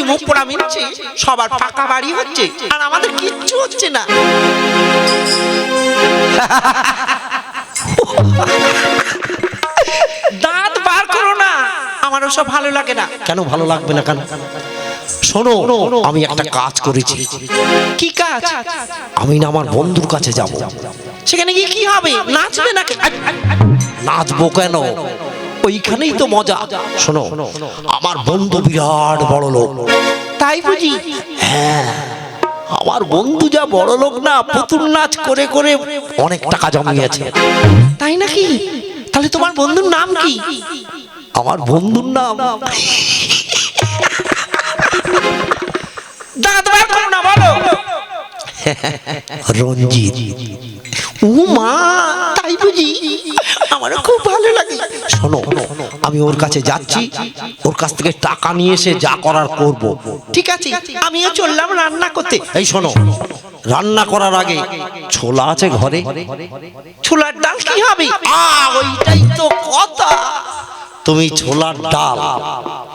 করেছি মুখ পোড়া মিলছে সবার পাকা বাড়ি হচ্ছে আর আমাদের কিচ্ছু হচ্ছে না। দাঁত বার করো না আমার ওসব ভালো লাগে না। কেন ভালো লাগবে না কেন? শোনো আমি একটা কাজ করেছি। কি কাজ? আমি না আমার বন্ধুর কাছে যাব। সেখানে গিয়ে কি হবে? নাচবে নাকি? নাচবো কেন? ওইখানেই তো মজা। শোনো আমার বন্ধু বিরাট বড় লোক। তাই বুঝি? হ্যাঁ আমার বন্ধু যা বড় লোক না পুতুল নাচ করে করে অনেক টাকা জমিয়েছে। তাই নাকি? তাহলে তোমার বন্ধুর নাম কি? আমার বন্ধুর নাম দাঁত বার করো না বলো। রঞ্জিত। ও মা তাই বুঝি? আমারও খুব ভালো লাগে। শোনো, আমি ওর কাছে যাচ্ছি, ওর কাছ থেকে টাকা নিয়ে এসে যা করার করব। ঠিক আছে? আমিও চললাম রান্না করতে। এই শোনো, রান্না করার আগে ছোলা আছে ঘরে? ছোলার ডাল কি হবে? আ, ওইটাই তো কথা। তুমি ছোলার ডাল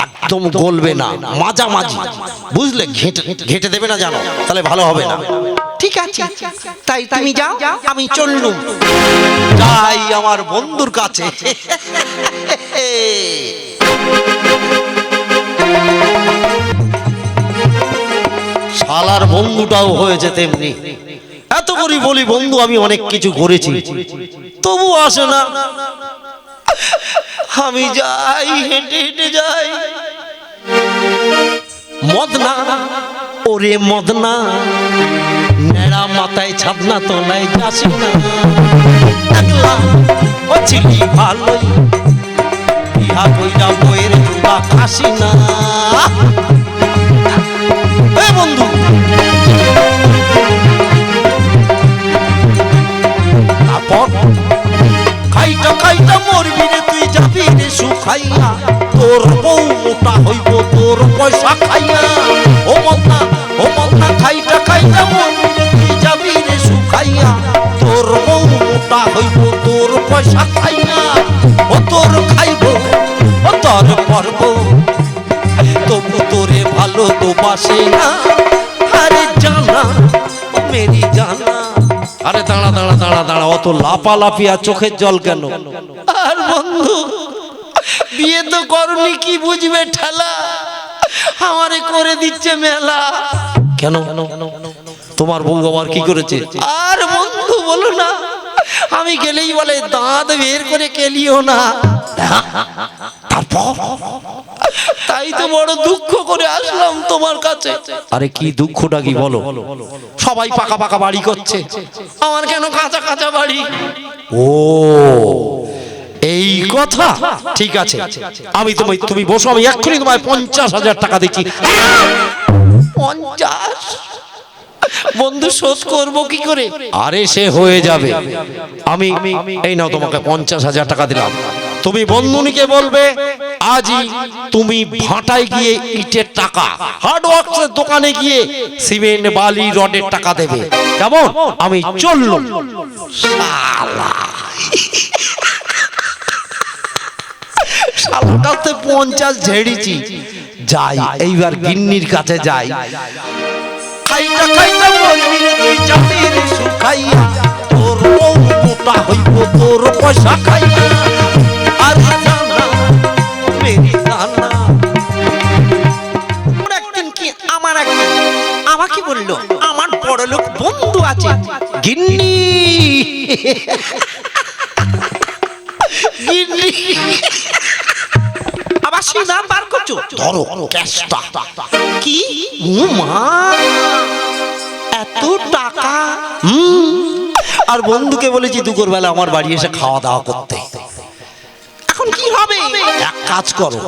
একদম গলবে না, মাঝামাঝি। বুঝলে? ঘেঁটে ঘেঁটে দেবে না জানো? তাহলে ভালো হবে না। আছে তাই তুমি যাও আমি চললুম। যাই আমার বন্ধুর কাছে। শালার বন্ধুটাও হয়েছে তেমনি। এত করি বলি বন্ধু আমি অনেক কিছু করেছি। তবু আসে না। আমি যাই হেঁটে হেঁটে যাই। মদনা ওরে মদনা। মাথায় ছাদনা তোলায় যাস না। ও ছিলি ভালোই। ইহা কইরা বইয়ের চুলা খাসি না। বন্ধু। তোর বউ মোটা হইব, তোর পয়সা খাইয়া। ও মন্না ও মন্না খাইটা খাইটা মরবি। তোর পয়সা খাইয়া ও তোর খাইব ও তোর পর্ব তবু তোরে ভালো তো বাসে না আরে জানা ও মেরি জানা আরে দাঁড়া দাঁড়া দাঁড়া দাঁড়া অত লাপালাপি আর চোখের জল কেন? আর বন্ধু বিয়ে তো করনি কি বুঝবে ঠেলা? আমারে করে দিচ্ছে মেলা। কেন? তোমার বউ আমার কি করেছে? আর বন্ধু বলো না আমি গেলেই বলে দাঁত বের করে কেলিও না। তারপর? তাই তো বড় দুঃখ করে আসলাম তোমার কাছে। আরে কি দুঃখটা কি বলো? সবাই পাকা পাকা বাড়ি করছে। আমার কেন কাঁচা কাঁচা বাড়ি? ও এই কথা? ঠিক আছে। আমি তুমি তুমি বসো আমি এক্ষুনি তোমায় পঞ্চাশ হাজার টাকা দিচ্ছি। পঞ্চাশ? বন্ধু শোধ করব কি করে? আরে সে হয়ে যাবে। আমি এই নাও তোমাকে পঞ্চাশ হাজার টাকা দিলাম। তুমি বন্ধুনিকে বলবে আজই তুমি ভাটায় গিয়ে ইটের টাকা হার্ডওয়ার্কসের দোকানে গিয়ে সিমেন্ট বালি রডের টাকা দেবে। কেমন? আমি চললুম। শালা শালাটাতে পঞ্চাশ ঝেড়েছি। যাই এইবার গিন্নির কাছে যাই। খাইটা খাইটা মরবি রে তুই যাবি রে শুকাইয়া তোর বউ মোটা হইব তোর পয়সা খাইয়া। আর জানা মেরি জানা। একদিন কি আমার একদিন আমাকে বলল আমার বড় লোক বন্ধু আছে? গিন্নি। গিন্নি। আবার সেই নাম বার করছ? ধরো ক্যাশটা কি? ও মা আর বন্ধুকে বলেছি দুপুর বেলা আমার বাড়ি এসে খাওয়া দাওয়া করতে। এখন কি হবে? এক কাজ করো।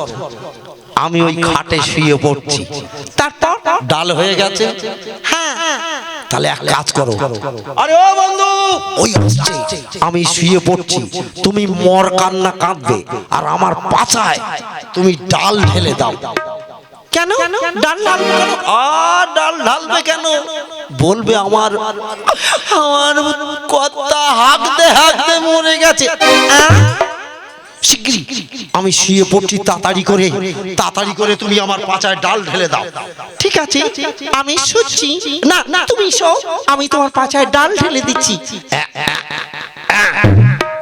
আমি ওই খাটে শুয়ে পড়ছি। তারপর ডাল হয়ে গেছে। হ্যাঁ তাহলে এক কাজ করো। আরে ও বন্ধু, ওই আমি শুয়ে পড়ছি, তুমি মর কান্না কাঁদবে, আর আমার পাছায় তুমি ডাল ঢেলে দাও। কেন? ডাল ডাল কেন? আর ডাল ঢালবে কেন? বলবে আমার আমার কর্তা হাঁকতে হাঁকতে মরে গেছে। আমি শুয়ে পড়ছি তাড়াতাড়ি করে। তাড়াতাড়ি করে তুমি আমার পাচায় ডাল ঢেলে দাও। ঠিক আছে, আমি শুচ্ছি। না না, তুমি শো, আমি তোমার পাছায় ডাল ঢেলে দিচ্ছি।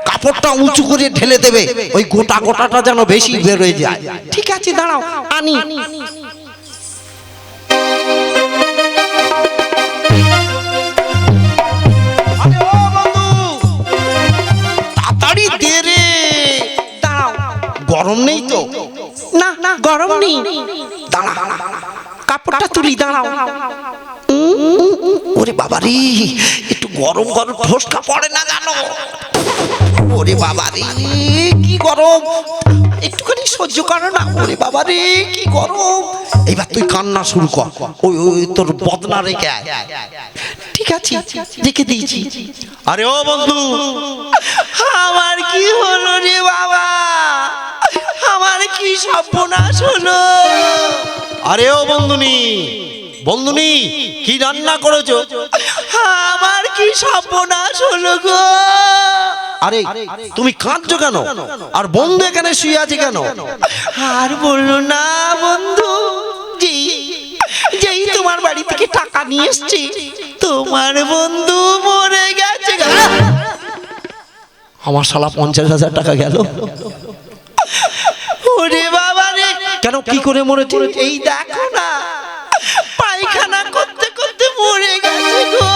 কাপড়টা উঁচু করে ঢেলে দেবে। ওই গোটা গোটাটা যেন বেশি বেরোয় যায়। ঠিক আছে, দাঁড়াও, আনি। গরম নেই তো? না না গরম নেই। দাঁড়া কাপড়টা তুলি দাঁড়াও। ওরে বাবা রে একটু গরম গরম ঠোসকা পড়ে না জানো? ওরে বাবা রে কি গরম? একটুখানি সহ্য করো না। ওরে বাবা রে কি গরম? এবার তুই কান্না শুরু কর। ওই ওই তোর বদনা রেখে ঠিক আছে রেখে দিয়েছি। আরে ও বন্ধু আমার কি হলো রে বাবা? সর্বনাশ হলো। আরে ও বন্ধুনি বন্ধুনি কি রান্না করেছ? আমার কি সর্বনাশ হলো গো? আরে তুমি কাঁদছো কেন? আর বন্ধু এখানে শুয়ে আছে কেন? আর বলল না বন্ধু যেই যেই তোমার বাড়ি থেকে টাকা নিয়ে এসছি তোমার বন্ধু মরে গেছে আমার শালা পঞ্চাশ হাজার টাকা গেল ওরে বাবা রে কেন কি করে মরেছে এই দেখো না পায়খানা করতে করতে মরে গেছে গো।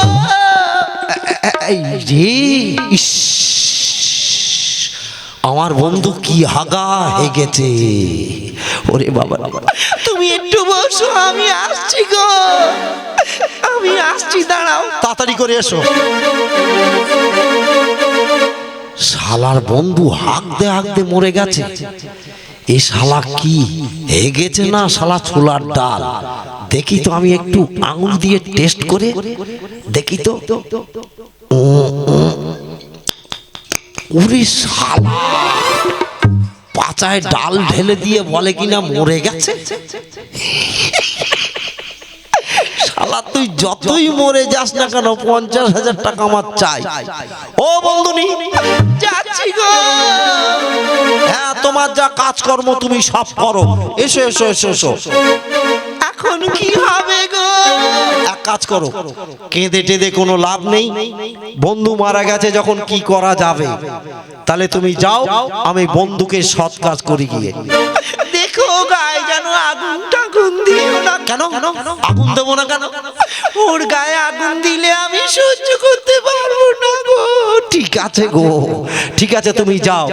রে ইস আমার বন্ধু কি হাগা হেগেছে? ওরে বাবা তুমি একটু বসো আমি আসছি গো। আমি আসছি দাঁড়াও। তাড়াতাড়ি করে এসো। শালার বন্ধু হাঁকতে হাঁকতে মরে গেছে। এ শালা কি? হেগেছে না শালা ছোলার ডাল? দেখি তো আমি একটু আঙুল দিয়ে টেস্ট করে। দেখি তো। উম। শালা। পাচায় ডাল ঢেলে দিয়ে বলে কিনা মরে গেছে? শালা, তুই যতই মরে যাস না কেন পঞ্চাশ হাজার টাকা আমার চাই। ও বন্ধুনি, যাচ্ছি গো। তোমার যা কাজকর্ম তুমি সব করো। এসো এসো এসো এসো। এখন কি হবে গো? এক কাজ করো। কেঁদে টেঁদে কোনো লাভ নেই। বন্ধু মারা গেছে যখন কি করা যাবে? তাহলে তুমি যাও আমি বন্ধুকে সৎ কাজ করি গিয়ে। দেখো গায়ে যেন আগুন টাগুন দিও না। কেন? আগুন দেবো না কেন? ওর গায়ে আগুন দিলে আমি সহ্য করতে গো ঠিক আছে গো। ঠিক আছে, তুমি যাও।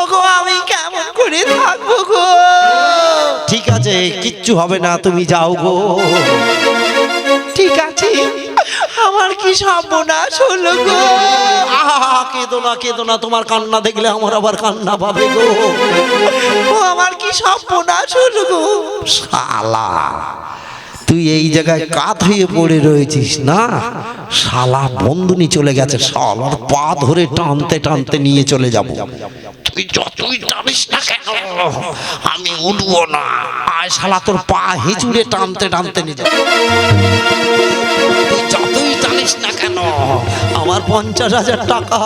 ওগো, আমি কেমন করে থাকব গো? ঠিক আছে, কিচ্ছু হবে না, তুমি যাও গো। ঠিক আছে, আমার কি সর্বনাশ হলো গো? আহা, কেঁদো না কেঁদো না, তোমার কান্না দেখলে আমার আবার কান্না পাবে গো। ও, আমার কি সর্বনাশ হলো গো? শালা। তুই এই জায়গায় কাত হয়ে পড়ে রয়েছিস না? শালা বন্ধুনি চলে গেছে শালার পা ধরে টানতে টানতে নিয়ে চলে যাব। তুই যতই টানিস না কেন? আমি উঠবো না। আয় শালা, তোর পা হিচুড়ে টানতে টানতে নিয়ে যাব। তুই যতই টানিস না কেন, আমার পঞ্চাশ হাজার টাকা,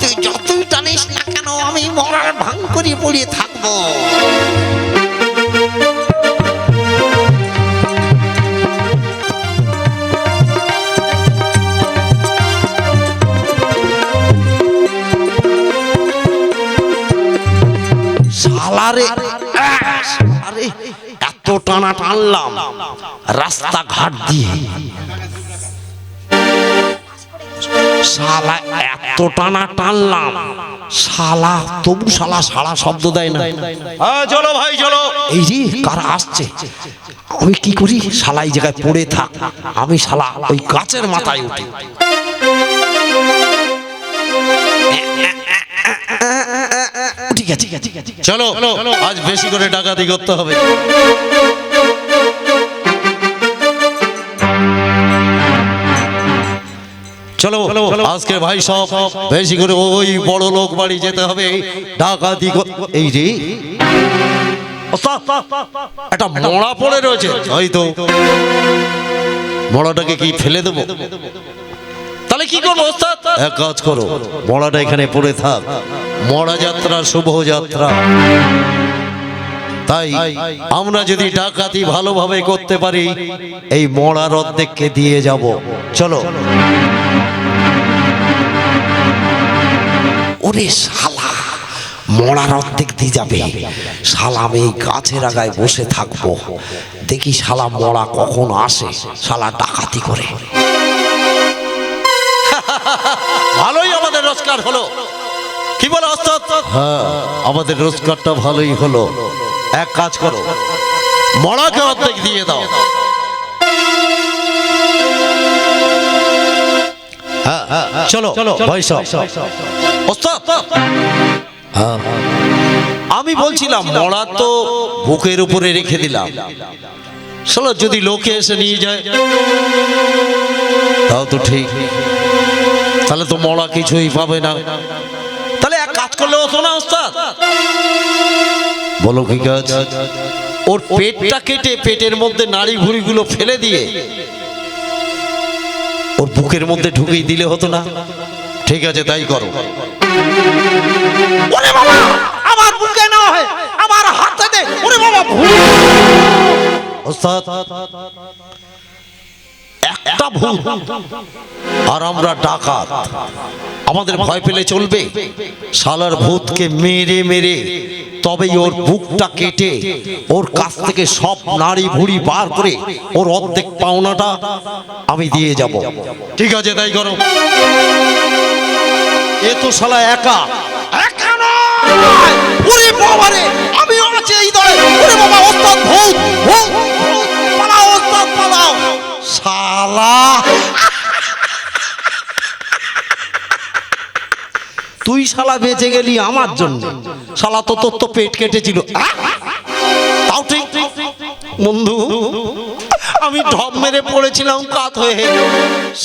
তুই যতই টানিস না কেন, আমি মরার ভাঙ করিয়ে পড়িয়ে থাকব। আহ, শালারে এত টানা টানলাম রাস্তাঘাট দিয়ে। শালা এত টানা টানলাম শালা তবু শালা সারা শব্দ দেয় না। হ্যাঁ চলো ভাই চলো। এই কারা আসছে? আমি কি করি? শালা এই জায়গায় পড়ে থাক। আমি শালা ওই গাছের মাথায় উঠি। ঠিক আছে ঠিক আছে ঠিক আছে চলো আজ বেশি করে ডাকাতি করতে হবে। চলো আজকে ভাই সব বেশি করে ওই বড় লোক বাড়ি যেতে হবে ডাকাতি এই রে একটা মরা পড়ে রয়েছে। ওই তো। মরাটাকে কি ফেলে দেবো? তাহলে কি করব ওস্তাদ? এক কাজ করো মরাটা এখানে পড়ে থাক। মরা যাত্রা শুভ যাত্রা তাই আমরা যদি ডাকাতি ভালোভাবে করতে পারি এই মরার অর্ধেককে দিয়ে যাব। চলো। ওরে শালা মরার অর্ধেক দিয়ে যাবে। শালা আমি এই গাছের আগায় বসে থাকব। দেখি শালা মরা কখন আসে শালা ডাকাতি করে। রোজগার হলো। কি বলো হ্যাঁ আমাদের রোজগারটা ভালোই হলো। এক কাজ করো মরাকে অর্ধেক দিয়ে দাও। হ্যাঁ হ্যাঁ চলো চলো হ্যাঁ আমি বলছিলাম মরা তো বুকের উপরে রেখে দিলাম। চলো যদি লোকে এসে নিয়ে যায় তাও তো ঠিক। তাহলে তো মরা কিছুই পাবে না। তাহলে এক কাজ করলে হতো না ওস্তাদ? বলো কি কাজ? ওর পেটটা কেটে পেটের মধ্যে নাড়ি ভুড়িগুলো ফেলে দিয়ে ওর বুকের মধ্যে ঢুকিয়ে দিলে হতো না। ঠিক আছে তাই করো। ওরে বাবা আমার বুকে না হয় আমার হাতে দে। ওরে বাবা ওস্তাদ একটা ভুল আর আমরা ডাকাত। আমাদের ভয় পেলে চলবে। শালার ভূতকে মেরে মেরে তবেই ওর বুকটা কেটে, ওর কাছ থেকে সব নাড়ি ভুড়ি বার করে ওর অর্ধেক পাওনাটা আমি দিয়ে যাব। ঠিক আছে, তাই করো। এ তো শালা একা। ওরে আমি আছি এই শালা বেঁচে গেলি আমার জন্য। শালা তো তোর তো পেট কেটেছিল। বন্ধু, আমি ঢপ মেরে পড়েছিলাম, কাত হয়ে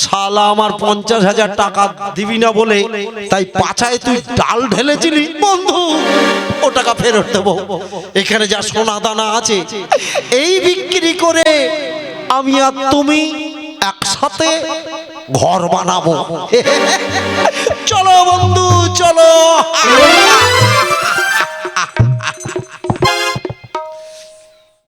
শালা আমার পঞ্চাশ হাজার টাকা দিবি না বলে, তাই পাছায় তুই ডাল ঢেলেছিলি, বন্ধু। ও টাকা ফেরত দেবো। এখানে যা সোনা দানা আছে, এই বিক্রি করে আমি আর তুমি একসাথে ঘর বানাবো। চলো বন্ধু চলো।